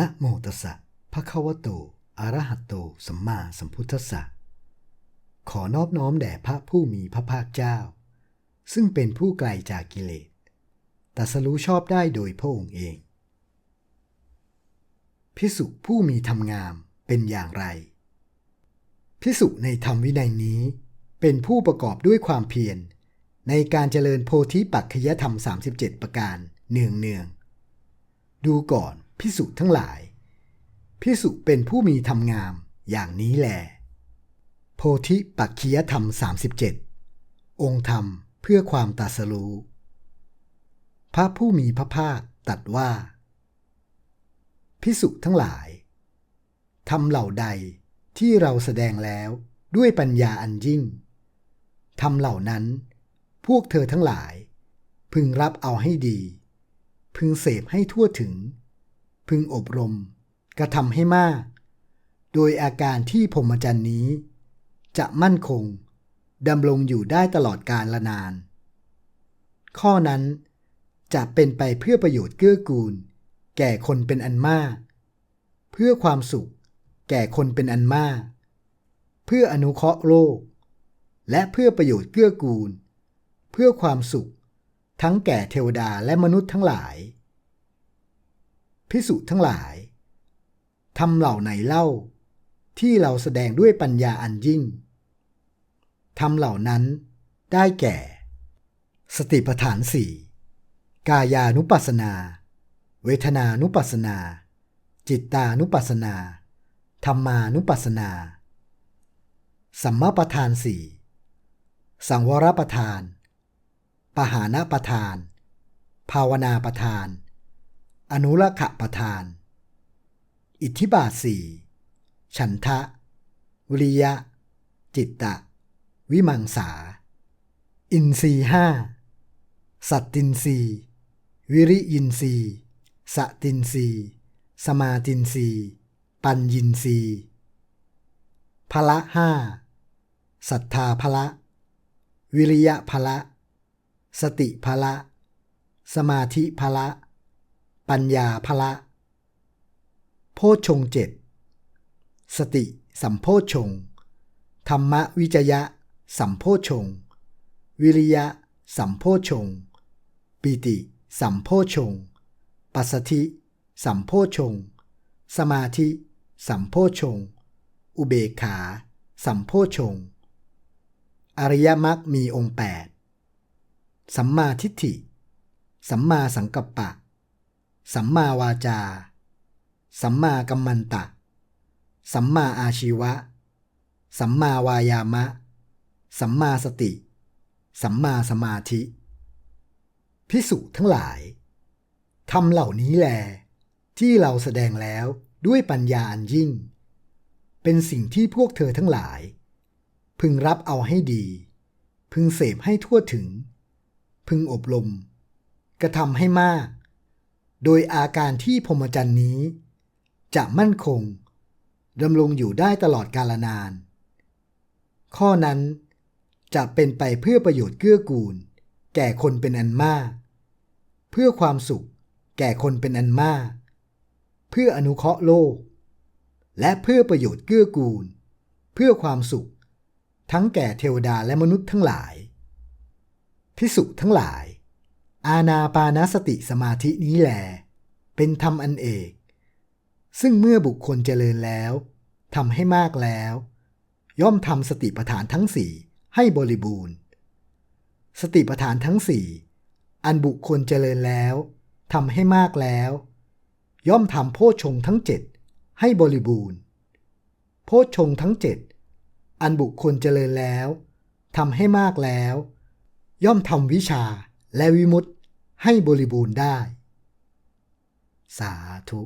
นะโมตัสสะภะคะวะโตอะระหะโต สัมมาสัมพุทธัสสะ ขอนอบน้อมแด่พระผู้มีพระภาคเจ้า ซึ่งเป็นผู้ไกลจากกิเลสตรัสรู้ชอบได้โดยพระองค์เอง พิสุผู้มีธรรมงามเป็นอย่างไร พิสุในธรรมวินัยนี้ เป็นผู้ประกอบด้วยความเพียร ในการเจริญโพธิปักขยธรรม 37 ประการเนืองเนืองๆดูก่อน พิสุทั้งหลาย พิสุเป็นผู้มีธรรมงามอย่างนี้แล โพธิปักขียธรรม 37 องค์ธรรมเพื่อความตัสรู้พระผู้มีพระภาคตรัสว่า พิสุทั้งหลายทำเหล่าใดที่เราแสดงแล้วด้วยปัญญาอันยิ่งทำเหล่านั้น พวกเธอทั้งหลาย พึงรับเอาให้ดี พึงเสพให้ทั่วถึง พึงอบรม กระทำให้มาก โดยอาการที่พรหมจรรย์นี้ จะมั่นคงดำรงอยู่ได้ตลอดกาลละนาน ข้อนั้นจะเป็นไปเพื่อประโยชน์เกื้อกูล แก่คนเป็นอันมาก เพื่อความสุข แก่คนเป็นอันมาก เพื่ออนุเคราะห์โลก และเพื่อประโยชน์เกื้อกูล เพื่อความสุข ทั้งแก่เทวดาและมนุษย์ทั้งหลาย พิสุทั้งหลายทำเหล่าไหนเล่า ที่เราแสดงด้วยปัญญาอันยิ่งทำเหล่านั้นได้แก่ สติปัฏฐานสี่กายานุปัสสนา เวทนานุปัสสนา จิตตานุปัสสนา ธรรมานุปัสสนา สัมมาประธานสี่สังวรประธาน ปหานะประธาน ภาวนาประธาน อนุรักษประธาน อิทธิบาทสี่ฉันทะ วิริยะ จิตตะ วิมังสา อินทรีห้า สัตตินรีวิริยินทรีสตินรีสมาตินรีปัญญินทรีพละห้า ศรัทธาพละ วิริยะพละ สติพละ สมาธิพละ ปัญญาพละ โพชงเจ็ดสติสัมโพชง ธรรมวิจยะ สัมโพชง วิริยะ สัมโพชง ปิติ สัมโพชง ปัสสธิ สัมโพชง สมาธิ สัมโพชง อุเบกขา สัมโพชง อริยมรรคมีองค์แปดสัมมาทิฏฐิ สัมมาสังกัปปะ สัมมาวาจา สัมมากัมมันตะ สัมมาอาชีวะ สัมมาวายามะ สัมมาสติ สัมมาสมาธิ พิสุทั้งหลายทำเหล่านี้แล ที่เราแสดงแล้วด้วยปัญญาอันยิ่ง เป็นสิ่งที่พวกเธอทั้งหลาย พึงรับเอาให้ดี พึงเสพให้ทั่วถึง พึงอบรม กระทำให้มาก โดยอาการที่พรหมจรรย์นี้ จะมั่นคงดำรงอยู่ได้ตลอดกาลนาน ข้อนั้นจะเป็นไปเพื่อประโยชน์เกื้อกูล แก่คนเป็นอันมาก เพื่อความสุข แก่คนเป็นอันมาก เพื่ออนุเคราะห์โลก และเพื่อประโยชน์เกื้อกูล เพื่อความสุข ทั้งแก่เทวดาและมนุษย์ทั้งหลาย พิสุทั้งหลาย อาณาปานสติสมาธินี้แหลเป็นธรรมอันเอก ซึ่งเมื่อบุคคลเจริญแล้วทำให้มากแล้ว ย่อมทำสติปัฏฐานทั้งสี่ให้บริบูรณ์ สติปัฏฐานทั้งสี่อันบุคคลเจริญแล้วทำให้มากแล้ว ย่อมทำโพชฌงทั้งเจ็ดให้บริบูรณ์ โพชฌงทั้งเจ็ดอันบุคคลเจริญแล้วทำให้มากแล้ว ย่อมทำวิชาและวิมุตติ ให้บริบูรณ์ได้ สาธุ